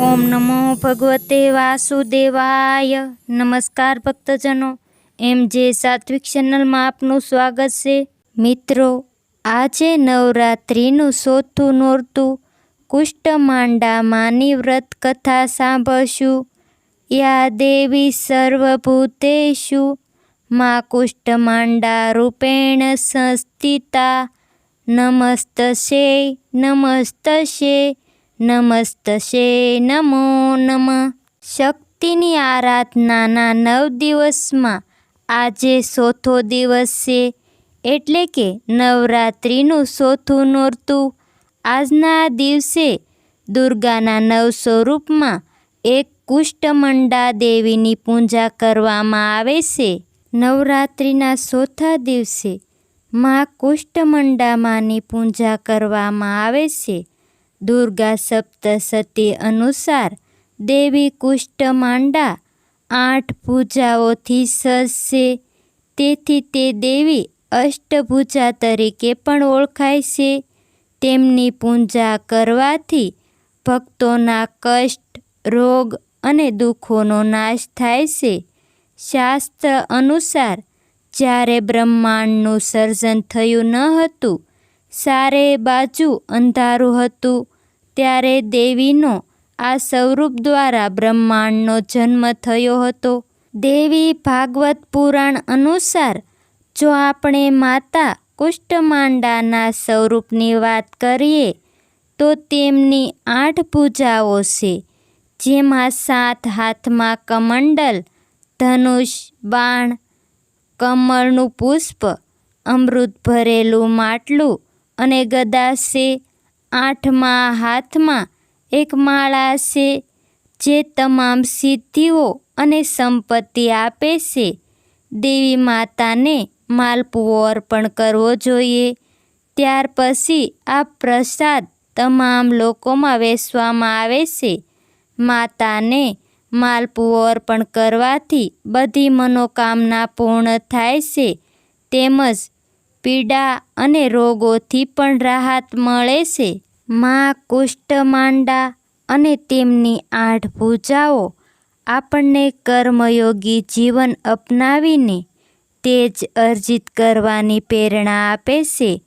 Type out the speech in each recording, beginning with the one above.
ઓમ નમો ભગવતે વાસુદેવાય. નમસ્કાર ભક્તજનો, એમ જે સાત્વિક ચેનલમાં આપનું સ્વાગત છે. મિત્રો, આજે નવરાત્રિનું સોથું નોરતું કુષ્ઠમાંડા માની વ્રત કથા સાંભળશું. યા દેવી સર્વભૂતેશુ, મા કુષ્ઠમાંડા રૂપેણ સંસ્થિતા. નમસ્તશે નમસ્તશે. નમસ્તશે નમો નમ. શક્તિની આરાધનાના નવ દિવસમાં આજે ચોથો દિવસ છે, એટલે કે નવરાત્રિનું ચોથું નોરતું. આજના દિવસે દુર્ગાના નવ સ્વરૂપમાં એક કુષ્ટમંડા દેવીની પૂજા કરવામાં આવે છે. નવરાત્રિના ચોથા દિવસે મા કુષ્ટમંડામાની પૂજા કરવામાં આવે છે. દુર્ગા સપ્તસતી અનુસાર દેવી કુષ્ઠમાંડા આઠ પૂજાઓથી સજશે. તેથી તે દેવી અષ્ટભુજા તરીકે પણ ઓળખાય છે. તેમની પૂજા કરવાથી ભક્તોના કષ્ટ, રોગ અને દુઃખોનો નાશ થાય છે. શાસ્ત્ર અનુસાર જ્યારે બ્રહ્માંડનું સર્જન થયું ન હતું સારે બાજુ અંધારું હતું, ત્યારે દેવીનો આ સ્વરૂપ દ્વારા બ્રહ્માંડનો જન્મ થયો હતો. દેવી ભાગવત પુરાણ અનુસાર, જો આપણે માતા કુષ્ઠમાંડાના સ્વરૂપની વાત કરીએ, તો તેમની આઠ પૂજાઓ છે, જેમાં સાત હાથમાં કમંડલ, ધનુષ, બાણ, કમળનું પુષ્પ, અમૃત ભરેલું માટલું અને ગદા છે આઠમા હાથમાં એક માળા છે જે તમામ સિદ્ધિઓ અને સંપત્તિ આપે છે દેવી માતાને માલપુઓ અર્પણ કરવો જોઈએ. ત્યાર પછી આ પ્રસાદ તમામ લોકોમાં વેચવામાં આવે છે માતાને માલપુઓ અર્પણ કરવાથી બધી મનોકામના પૂર્ણ થાય છે તેમજ પીડા અને રોગોથી પણ રાહત મળે છે. મા કુષ્ઠમાંડા અને તેમની આઠ ભૂજાઓ આપણને કર્મયોગી જીવન અપનાવીને તેજ અર્જિત કરવાની પ્રેરણા આપે છે.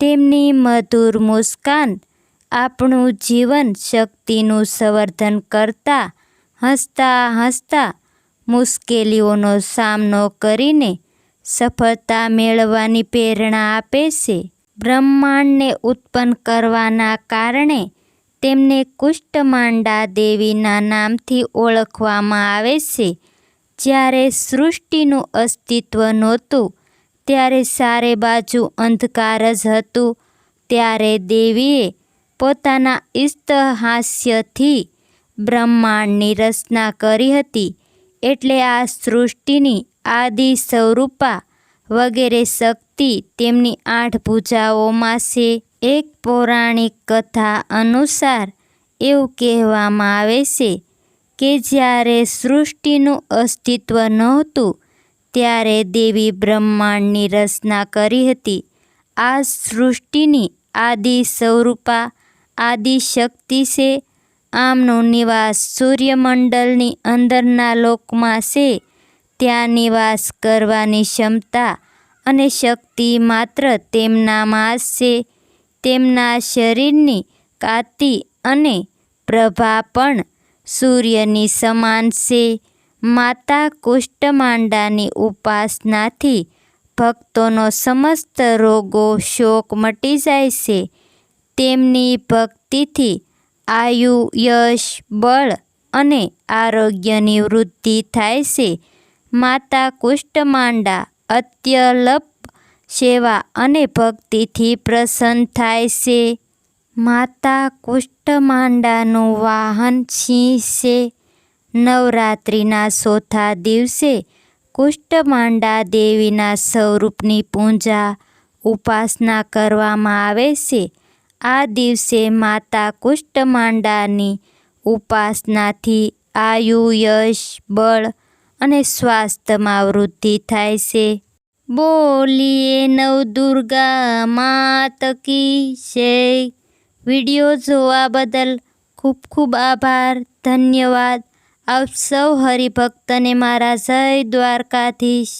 તેમની મધુર મુસ્કાન આપણું જીવન શક્તિનું સંવર્ધન કરતા હસતા હસતા મુશ્કેલીઓનો સામનો કરીને સફળતા મેળવવાની પ્રેરણા આપે છે. બ્રહ્માંડને ઉત્પન્ન કરવાના કારણે તેમને કુષ્ઠમાંડા દેવીના નામથી ઓળખવામાં આવે છે. જ્યારે સૃષ્ટિનું અસ્તિત્વ નહોતું, ત્યારે સારે બાજુ અંધકાર જ હતું. ત્યારે દેવીએ પોતાના ઇષ્ટહાસ્યથી બ્રહ્માંડની રચના કરી હતી. એટલે આ સૃષ્ટિની આદિ સ્વરૂપા વગેરે શક્તિ તેમની આઠ પૂજાઓમાં છે. એક પૌરાણિક કથા અનુસાર એવું કહેવામાં આવે છે કે જ્યારે સૃષ્ટિનું અસ્તિત્વ નહોતું, ત્યારે દેવી બ્રહ્માંડની રચના કરી હતી. આ સૃષ્ટિની આદિ સ્વરૂપા, આદિ શક્તિ છે. આમનો નિવાસ સૂર્યમંડળની અંદરના લોકમાં છે. ત્યાં નિવાસ કરવાની ક્ષમતા અને શક્તિ માત્ર તેમનામાં છે તેમના શરીરની કાતિ અને પ્રભા પણ સૂર્યની સમાન છે. માતા કુષ્ઠમાંડાની ઉપાસનાથી ભક્તોનો સમસ્ત રોગો શોક મટી જાય છે. તેમની ભક્તિથી આયુ, યશ, બળ અને આરોગ્યની વૃદ્ધિ થાય છે. માતા કુષ્ઠમાંડા અત્યલપ સેવા અને ભક્તિથી પ્રસન્ન થાય છે. માતા કુષ્ઠમાંડાનું વાહન સિંહ છે નવરાત્રિના ચોથા દિવસે કુષ્ઠમાંડા દેવીના સ્વરૂપની પૂજા ઉપાસના કરવામાં આવે છે. આ દિવસે માતા કુષ્ઠમાંડાની ઉપાસનાથી આયુ યશ, બળ અને સ્વાસ્થ્યમાં વૃદ્ધિ થાય છે. બોલીએ નવદુર્ગા માત કી છે વીડિયો જોવા બદલ ખૂબ ખૂબ આભાર, ધન્યવાદ. આપ સૌ હરિભક્તને મારા જય દ્વારકાધીશ.